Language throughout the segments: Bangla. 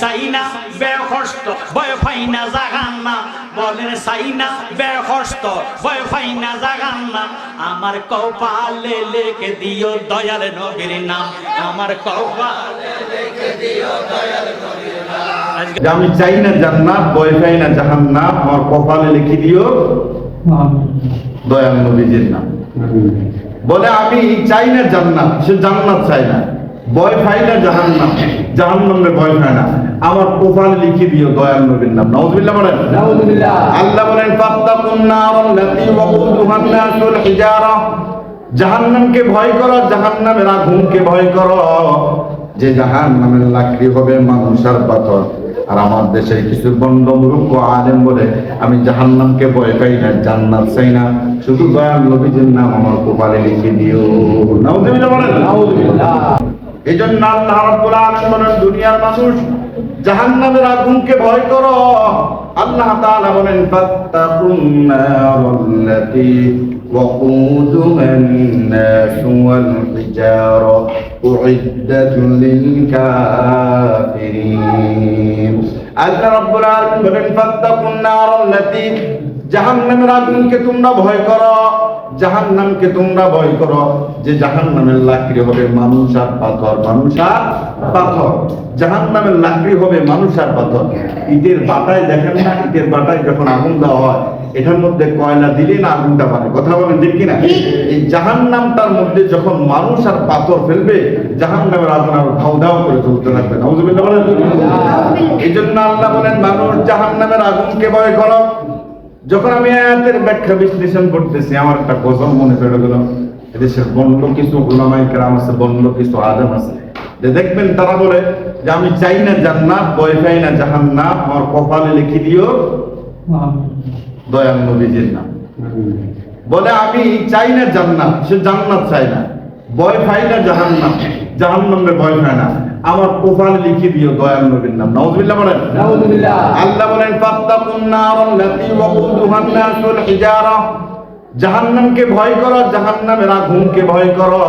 চাই না বেহস্ত, ভয় পাই না জাগান্না। বলেন চাই না বেহস্ত, ভয় পাই না আমার কপালে লেখে দিও দয়াল নবীর নাম। আমার কপালে লেখে দিও দয়াল নবীর নাম। আমি চাই না জান্নাত, ভয় পাই না জাহান্নাম আমার কপালে লিখে দিও দয়াল নবীজির নাম। বলে আমি চাই না জান্নাত, সে জান্নাত চাই না। ভয় পাই না জাহান্নাম। জাহান্নামের ভয় পায় না। আমার কপালে লিখে দিও দয়াল নবীর নাম। নাউজুবিল্লাহ বলেন। আল্লাহ বলেন ফাত্তাকুন ওয়াকুদুহান নাসুল হিজারা। জাহান্নামকে ভয় করো জাহান্নামের আগুনকে ভয় করো। যে জাহান্নামের লাকড়ি হবে মানুষ আর পাথর। আর আমার দেশের কিছু বন্ধ মূর্খ আলেম বলে আমি জাহান্নামকে ভয় পাই না জান্নাত চাই না। শুধু দয়াল নবীজির নাম আমার কপালে লিখে দিও। নাউজুবিল্লাহ বলেন। এই জন্য আল্লাহ রাব্বুল আলামিন বলেন দুনিয়ার মানুষ জাহান্নামের আগুনকে ভয় করো আল্লাহ তাআলা বলেন ফাত্তাকুন নারাল্লাতী وقودها الناس والحجارة أعدت للكافرين আল্লাহ রাব্বুল আলামিন বলেন ফাত্তাকুন নারাল্লাতী জাহান্নামের আগুনকে তোমরা ভয় করো জাহান্নামকে তোমরা ভয় করো। যে জাহান্নামের লাকড়ি হবে মানুষ আর পাথর মানুষ আর পাথর। জাহান্নামের লাকড়ি হবে মানুষ আর পাথর। ইটের বাটায় দেখেন না ইটের বাটায় যখন আগুন দেওয়া হয় এটার মধ্যে কয়লা দিলে না আগুনটা পারে কথা বলেন ঠিক কিনা? এই জাহান্নামটার মধ্যে যখন মানুষ আর পাথর ফেলবে জাহান্নামের আগুন আর ধাও ধাও করে চলতে থাকবে নাউজুবিল্লাহ বলেন। এই জন্য আল্লাহ বলেন মানুষ জাহান্নামের আগুনকে ভয় করো। যখন আমি আয়াতের ব্যাখ্যা বিশ্লেষণ করতেছি, আমার একটা গজল মনে পড়ে গেল। এদেশের বন্য কিছু ওলামাই কেরাম আছে, বন্য কিছু আদম আছে। যে দেখবেন তারা বলে যে, আমি চাই না জান্নাত বয় পাই না জাহান্নাম আমার কপালে লিখে দিও দয়াল নবীজির নাম। বলে, আমি চাই না জান্নাত, সে জান্নাত চাই না। ভয় পাই না জাহান্নাম জাহান্নামের ভয় পায় না। আমার কপালে লিখে দিও দয়াল নবীর নাম। নাউজুবিল্লাহ বলেন। নাউজুবিল্লাহ। আল্লাহ বলেন ফাত্তাকুন নারাল্লাতী ওয়াকুদুহান নাসুল হিজারা। জাহান্নামকে ভয় করো জাহান্নামের আগুনকে ভয় করো।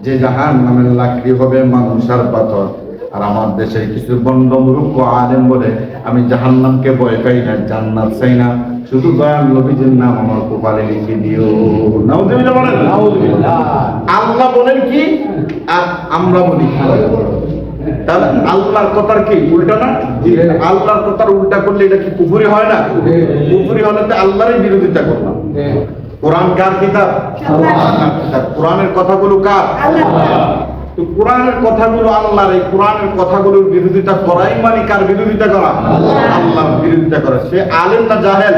যে জাহান্নামের লাকড়ি হবে মানুষ আর পাথর। আর আমার দেশের কিছু বন্ড মূর্খ আলেম বলে আমি জাহান্নামকে ভয় পাই না জান্নাত চাই না। শুধু দয়াল নবীজির নাম আমার কপালে লিখে দিও। আল্লাহ বলেন কি? আর আমরা বলি তাহলে আল্লাহর কথার কি উল্টা না? আল্লাহর কথার উল্টা করলে এটা কি কুফুরি হয় না? কুফুরি হলে তো আল্লাহরই বিরোধিতা করলাম। কোরআন কার কিতাব। কোরআনের কথাগুলো কার? তো কোরআনের কথাগুলো আল্লাহর এই কোরআনের কথাগুলোর বিরোধিতা করাই মানে কার বিরোধিতা করা? আল্লাহর বিরোধিতা করা। সে আলেম না জাহেল।